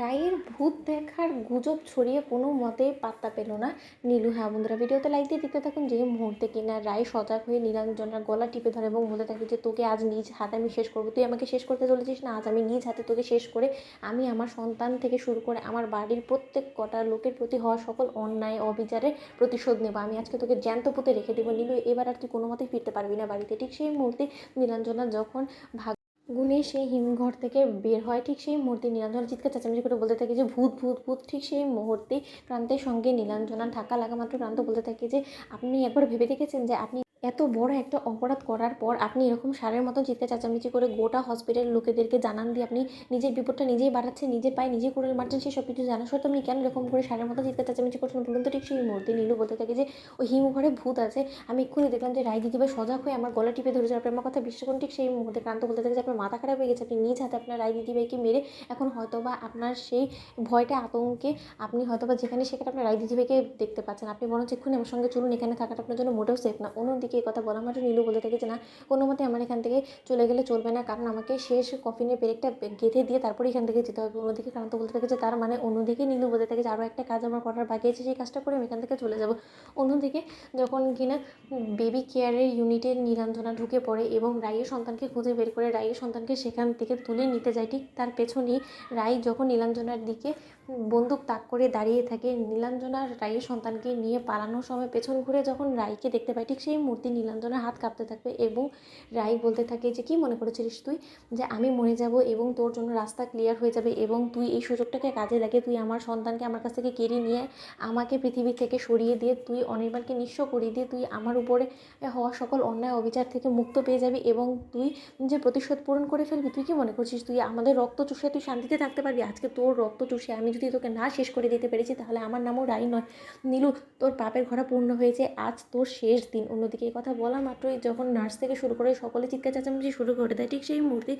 রায়ের ভূত দেখার গুজব ছড়িয়ে কোনো মতেই পাত্তা পেল না নীলু। হ্যাঁ বন্ধুরা, ভিডিওতে লাইক দিয়ে দেখতে থাকুন যে মুহূর্তে কিনা রায় সজাগ হয়ে নীলাঞ্জনার গলা টিপে ধরে এবং বলতে থাকে যে, তোকে আজ নিজ হাতে আমি শেষ করব। তুই আমাকে শেষ করতে চলেছিস না? আজ আমি নিজ হাতে তোকে শেষ করে আমি আমার সন্তান থেকে শুরু করে আমার বাড়ির প্রত্যেক কটা লোকের প্রতি হওয়া সকল অন্যায়, অবিচারের প্রতিশোধ নেব। আমি আজকে তোকে জ্যান্ত পুঁতে রেখে দেবো। নীলু, এবার আর তুই কোনো মতেই ফিরতে পারবি না বাড়িতে। ঠিক সেই মুহূর্তে নীলাঞ্জনা যখন ভাগ গুনে সেই হিমঘর থেকে বের হয়, ঠিক সেই মুহূর্তে নীলাঞ্জনা চিৎকার চেঁচামেচি করে বলতে থাকে যে, ভূত ভূত ভূত, ঠিক সেই মুহূর্তে প্রান্তের সঙ্গে নীলাঞ্জনা ধাক্কা লাগা মাত্র প্রান্ত বলতে থাকে যে, আপনি একবার ভেবে দেখেছেন যে আপনি এত বড় একটা অপরাধ করার পর আপনি এরকম সারের মতো চিৎকার চেঁচামেচি করে গোটা হসপিটালের লোকেদেরকে জানান দিয়ে আপনি নিজের বিপদটা নিজেই বাড়াচ্ছেন, নিজের পায়ে নিজে করে মারছেন সেই সব কিছু জানা সত্ত্বেও আপনি কেন এরকম করে সারের মতো চিৎকার চেঁচামেচি করছেন বলুন তো? ঠিক সেই মুহূর্তে নীলু বলতে থাকে যে, ওই হিমঘরে ভূত আছে। আমি এক্ষুনি দেখলাম যে রায় দিদিভাই সজাগ হয়ে আমার গলা টিপে ধরেছে। আপনি আমার কথা বিশ্বাস করুন, ঠিক সেই মুহূর্তে ক্রান্ত বলতে থাকে যে, আপনার মাথা খারাপ হয়ে গেছে, আপনি নিজ হাতে আপনার রায় দিদিভাইকে মেরে এখন হয়তো বা আপনার সেই ভয়টা, আতঙ্কে আপনি হয়তো বা যেখানে সেখানে আপনার রায় দিদিভাইকে দেখতে পাচ্ছেন। আপনি বরঞ্চ এক্ষুনি আমার সঙ্গে চলুন, এখানে থাকাটা আপনার জন্য মোটেও সেফ না। অন্যদিকে এই কথা বলা মাত্র নীলু বলে থাকে যে, না, কোনো মতে আমার এখান থেকে চলে গেলে চলবে না। কারণ আমাকে শেষ কফিনের পেরেকটা গেঁথে দিয়ে তারপরে এখান থেকে যেতে হবে। অন্যদিকে ক্রান্ত বলতে থাকে যে, তার মানে অন্যদিকে নীলু বলতে থাকে যে আরও একটা কাজ আমার করার বাকি আছে, সেই কাজটা করে আমি এখান থেকে চলে যাব। অন্যদিকে যখন কিনা বেবি কেয়ারের ইউনিটের নীলাঞ্জনা ঢুকে পড়ে এবং রায়ের সন্তানকে খুঁজে বের করে রায়ের সন্তানকে সেখান থেকে তুলে নিতে যায়, ঠিক তার পেছনেই রায় যখন নীলাঞ্জনার দিকে বন্দুক তাক করে দাঁড়িয়ে থাকে নীলাঞ্জনার রায়ের সন্তানকে নিয়ে পালানোর সময় পেছন ঘুরে যখন রায়কে দেখতে পায়, ঠিক সেই মুহূর্তে নীলাঞ্জনার হাত কাঁপতে থাকবে এবং রায় বলতে থাকে যে, কি মনে করেছিলিস তুই যে আমি মরে যাব এবং তোর জন্য রাস্তা ক্লিয়ার হয়ে যাবে এবং তুই এই সুযোগটাকে কাজে লাগে তুই আমার সন্তানকে আমার কাছ থেকে কেড়ে নিয়ে আমাকে পৃথিবী থেকে সরিয়ে দিয়ে, তুই অনির্বাণকে নিঃস্ব করিয়ে দিয়ে, তুই আমার উপরে হওয়া সকল অন্যায় অবিচার থেকে মুক্ত পেয়ে যাবি এবং তুই যে প্রতিশোধ পূরণ করে ফেলবি, তুই কি মনে করছিস? তুই আমাদের রক্ত চুষে তুই শান্তিতে থাকতে পারবি? আজকে তোর রক্ত চুষে আমি যদি তোকে না শেষ করে দিতে পেরেছি, তাহলে আমার নামও রাই নয়। নীলু, তোর পাপের ঘোড়া পূর্ণ হয়েছে। আজ তোর শেষ দিন। অন্যদিকে এই কথা বলা মাত্রই যখন নার্স থেকে শুরু করে সকলে চিৎকার চেঁচামেচি শুরু করে দেয়, ঠিক সেই মুহূর্তে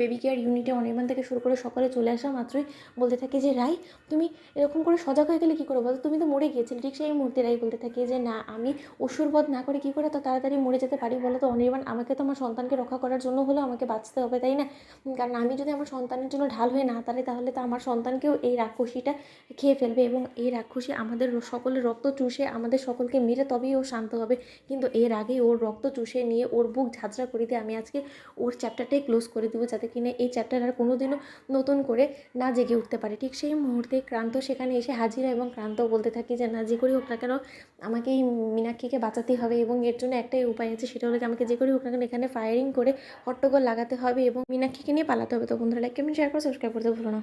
বেবি কেয়ার ইউনিটে অনির্বাণ থেকে শুরু করে সকলে চলে আসা মাত্রই বলতে থাকে যে, রাই, তুমি এরকম করে সজাগ হয়ে গেলে কী করে বলো? তুমি তো মরে গিয়েছিলে। ঠিক সেই মুহূর্তে রাই বলতে থাকে যে, না, আমি অসুরবধ না করে কী করে তো তাড়াতাড়ি মরে যেতে পারি বলো তো? অনির্বাণ, আমাকে তো আমার সন্তানকে রক্ষা করার জন্য হলেও আমাকে বাঁচতে হবে, তাই না? কারণ আমি যদি আমার সন্তানের জন্য ঢাল হয়ে না তাহলে তাহলে তো আমার সন্তানকেও এই রাক্ষসীটা খেয়ে ফেলবে এবং এই রাক্ষসী আমাদের সকলের রক্ত চুষে আমাদের সকলকে মেরে তবেই ও শান্ত হবে। কিন্তু এর আগে ওর রক্ত চুষে নিয়ে ওর বুক ঝাঁঝরা করে দিয়ে আমি আজকে ওর চ্যাপ্টারটাই ক্লোজ করে দেবো যাতে কিনা এই চ্যাপ্টার আর কোনো দিনও নতুন করে না জেগে উঠতে পারে। ঠিক সেই মুহূর্তে ক্রান্ত সেখানে এসে হাজির এবং ক্রান্ত বলতে থাকি যে, না, যে করি হোক না কেন, আমাকে এই মীনাক্ষীকে বাঁচাতেই হবে এবং এর জন্য একটাই উপায় আছে, সেটা হলো যে, আমাকে যে করি হোক না কেন এখানে ফায়ারিং করে হট্টগোল লাগাতে হবে এবং মীনাক্ষীকে নিয়ে পালাতে হবে। তো বন্ধুরা লাইক কমেন্ট শেয়ার করে সাবস্ক্রাইব করতে ভুলো না।